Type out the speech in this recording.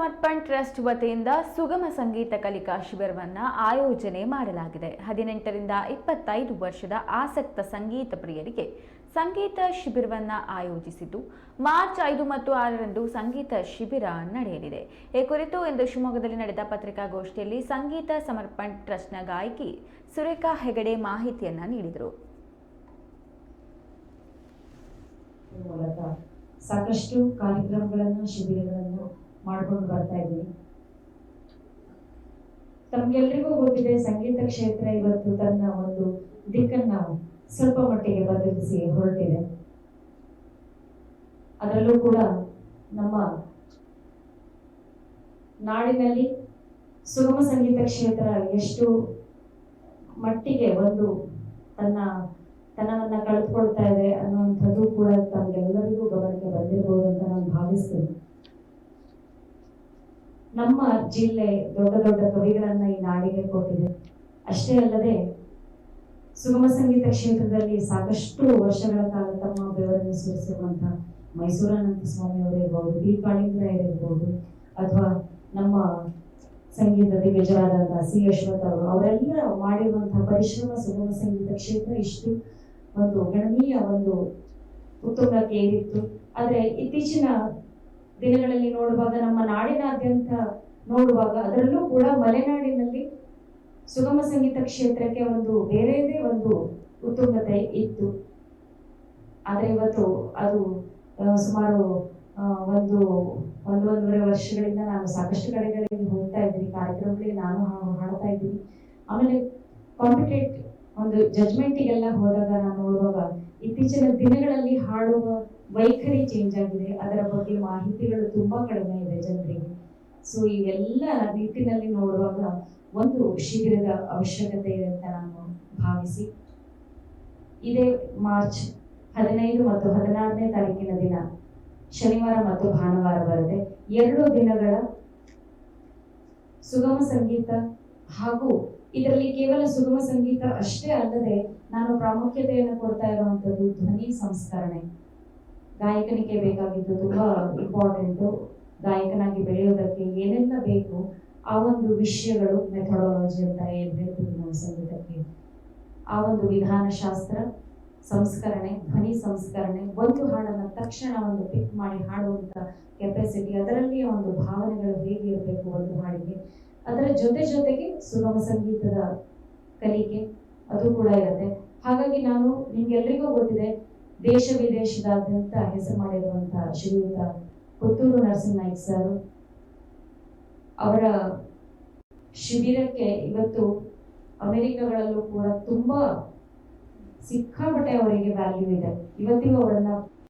ಸಮರ್ಪಣ್ trust ವತಿಯಿಂದ ಸುಗಮ ಸಂಗೀತ ಕಲಿಕಾ ಶಿಬಿರವನ್ನು ಆಯೋಜನೆ ಮಾಡಲಾಗಿದೆ. ಹದಿನೆಂಟರಿಂದ ಇಪ್ಪತ್ತೈದು ವರ್ಷದ ಆಸಕ್ತ ಸಂಗೀತ ಪ್ರಿಯರಿಗೆ ಸಂಗೀತ ಶಿಬಿರವನ್ನು ಆಯೋಜಿಸಿದ್ದು, ಮಾರ್ಚ್ ಐದು ಮತ್ತು ಆರರಂದು ಸಂಗೀತ ಶಿಬಿರ ನಡೆಯಲಿದೆ. ಈ ಕುರಿತು ಇಂದು ಶಿವಮೊಗ್ಗದಲ್ಲಿ ನಡೆದ ಪತ್ರಿಕಾಗೋಷ್ಠಿಯಲ್ಲಿ ಸಂಗೀತ ಸಮರ್ಪಣ್ ಟ್ರಸ್ಟ್ನ ಗಾಯಕಿ ಸುರೇಖಾ ಹೆಗಡೆ ಮಾಹಿತಿಯನ್ನು ನೀಡಿದರು. ಸಾಕಷ್ಟು ಕಾರ್ಯಕ್ರಮಗಳನ್ನು, ಶಿಬಿರಗಳನ್ನು ಮಾಡ್ಕೊಂಡು ಬರ್ತಾ ಇದ್ದೀನಿ. ತಮ್ಗೆಲ್ರಿಗೂ ಗೊತ್ತಿದೆ ಸಂಗೀತ ಕ್ಷೇತ್ರ ಇವತ್ತು ತನ್ನ ಒಂದು ದಿಕ್ಕನ್ನ ಸ್ವಲ್ಪ ಮಟ್ಟಿಗೆ ಬದಲಿಸಿ ಹೊರಟಿದೆ. ಅದರಲ್ಲೂ ಕೂಡ ನಮ್ಮ ನಾಡಿನಲ್ಲಿ ಸುಗಮ ಸಂಗೀತ ಕ್ಷೇತ್ರ ಎಷ್ಟು ಮಟ್ಟಿಗೆ ಒಂದು ತನ್ನ ತನ್ನವನ್ನ ಕಳೆದುಕೊಳ್ತಾ ನಮ್ಮ ಜಿಲ್ಲೆ ದೊಡ್ಡ ದೊಡ್ಡ ಕವಿಗಳನ್ನ ಈ ನಾಡಿಗೆ ಕೊಟ್ಟಿದೆ. ಅಷ್ಟೇ ಅಲ್ಲದೆ ಸುಗಮ ಸಂಗೀತ ಕ್ಷೇತ್ರದಲ್ಲಿ ಸಾಕಷ್ಟು ವರ್ಷಗಳ ಕಾಲ ತಮ್ಮ ಬೆವರನ್ನು ಸುರಿಸಿರುವಂತಹ ಮೈಸೂರಾನಂದ ಸ್ವಾಮಿ ಅವರಿರ್ಬೋದು ಬಿ ಇರಬಹುದು ಅಥವಾ ನಮ್ಮ ಸಂಗೀತ ದಿಗ್ಗಜರಾದಂತಹ ಸಿ ಯಶವಂತ್ ಅವರು, ಅವರೆಲ್ಲ ಮಾಡಿರುವಂತಹ ಪರಿಶ್ರಮ ಸುಗಮ ಸಂಗೀತ ಕ್ಷೇತ್ರ ಇಷ್ಟು ಒಂದು ಗಣನೀಯ ಒಂದು ಉತ್ತುಂಗಕ್ಕೆ ಏರಿತ್ತು ಆದರೆ ಇತ್ತೀಚಿನ ದಿನಗಳಲ್ಲಿ ನೋಡುವಾಗ, ನಮ್ಮ ನಾಡಿನಾದ್ಯಂತ ನೋಡುವಾಗ, ಅದರಲ್ಲೂ ಕೂಡ ಮಲೆನಾಡಿನಲ್ಲಿ ಸುಗಮ ಸಂಗೀತ ಕ್ಷೇತ್ರಕ್ಕೆ ಒಂದು ಬೇರೆಯದೇ ಒಂದು ಉತ್ತುಂಗತೆ ಇತ್ತು. ಆದರೆ ಇವತ್ತು ಅದು ಸುಮಾರು ಒಂದು ಒಂದು ಒಂದೂವರೆ ವರ್ಷಗಳಿಂದ ನಾನು ಸಾಕಷ್ಟು ಕಡೆಗಳಿಗೆ ಹೋಗ್ತಾ ಇದ್ದೀನಿ, ಕಾರ್ಯಕ್ರಮಗಳಿಗೆ ನಾನು ಹಾಡ್ತಾ ಇದ್ದೀನಿ. ಆಮೇಲೆ ಕಾಂಪಿಟೇಟ್ ಒಂದು ಜಜ್ಮೆಂಟಿಗೆಲ್ಲ ಹೋದಾಗ ನಾನು ನೋಡುವಾಗ ಇತ್ತೀಚಿನ ದಿನಗಳಲ್ಲಿ ಹಾಡುವ ವೈಖರಿ ಚೇಂಜ್ ಆಗಿದೆ. ಅದರ ಬಗ್ಗೆ ಮಾಹಿತಿಗಳು ತುಂಬಾ ಕಡಿಮೆ ಇದೆ ಜನರಿಗೆ. ಸೊ ಇವೆಲ್ಲ ನಿಟ್ಟಿನಲ್ಲಿ ನೋಡುವಾಗ ಒಂದು ಶಿಬಿರದ ಅವಶ್ಯಕತೆ ಇದೆ ಅಂತ ನಾನು ಭಾವಿಸಿ. ಇದೇ ಮಾರ್ಚ್ ಹದಿನೈದು ಮತ್ತು ಹದಿನಾರನೇ ತಾರೀಕಿನ ದಿನ, ಶನಿವಾರ ಮತ್ತು ಭಾನುವಾರ ಬರುತ್ತೆ. ಎರಡು ದಿನಗಳ ಸುಗಮ ಸಂಗೀತ ಹಾಗೂ ಇದರಲ್ಲಿ ಕೇವಲ ಸುಗಮ ಸಂಗೀತ ಅಷ್ಟೇ ಅಲ್ಲದೆ ನಾನು ಪ್ರಾಮುಖ್ಯತೆಯನ್ನು ಕೊಡ್ತಾ ಇರುವಂತದ್ದು ಧ್ವನಿ ಸಂಸ್ಕರಣೆ. ಗಾಯಕನಿಗೆ ಬೇಕಾಗಿದ್ದು ತುಂಬಾ ಇಂಪಾರ್ಟೆಂಟು ಗಾಯಕನಾಗಿ ಬೆಳೆಯೋದಕ್ಕೆ ಏನೆಲ್ಲ ಬೇಕು, ಆ ಒಂದು ವಿಷಯಗಳು ಮೆಥಡಾಲಜಿ ಅಂತ ಹೇಳ್ಬೇಕು ನಾವು ಸಂಗೀತಕ್ಕೆ. ಆ ಒಂದು ವಿಧಾನಶಾಸ್ತ್ರ, ಸಂಸ್ಕರಣೆ, ಧ್ವನಿ ಸಂಸ್ಕರಣೆ, ಒಂದು ಹಾಡನ್ನ ತಕ್ಷಣ ಒಂದು ಪಿಕ್ ಮಾಡಿ ಹಾಡುವಂತ ಕೆಪಾಸಿಟಿ ಅದರಲ್ಲಿಯ ಒಂದು ಭಾವನೆಗಳು ಹೇಗೆ ಇರಬೇಕು ಒಂದು ಹಾಡಿಗೆ? ಅದರ ಜೊತೆ ಜೊತೆಗೆ ಸುಗಮ ಸಂಗೀತದ ಕಲಿಕೆ ಅದು ಕೂಡ ಇರುತ್ತೆ. ಹಾಗಾಗಿ ನಾನು ನಿಮ್ಗೆಲ್ರಿಗೂ ಗೊತ್ತಿದೆ, ದೇಶ ವಿದೇಶದಾದ್ಯಂತ ಹೆಸರು ಮಾಡಿರುವಂತಹ ಶ್ರೀಯುತ ಪುತ್ತೂರು ನರಸಿಂಹನಾಯ್ಕ ಸರ್. ಅವರ ಶಿಬಿರಕ್ಕೆ ಇವತ್ತು ಅಮೆರಿಕಗಳಲ್ಲೂ ಕೂಡ ತುಂಬಾ ಸಿಕ್ಕಾಪಟ್ಟೆ ಅವರಿಗೆ ವ್ಯಾಲ್ಯೂ ಇದೆ. ಇವತ್ತಿಗೂ ಅವರನ್ನ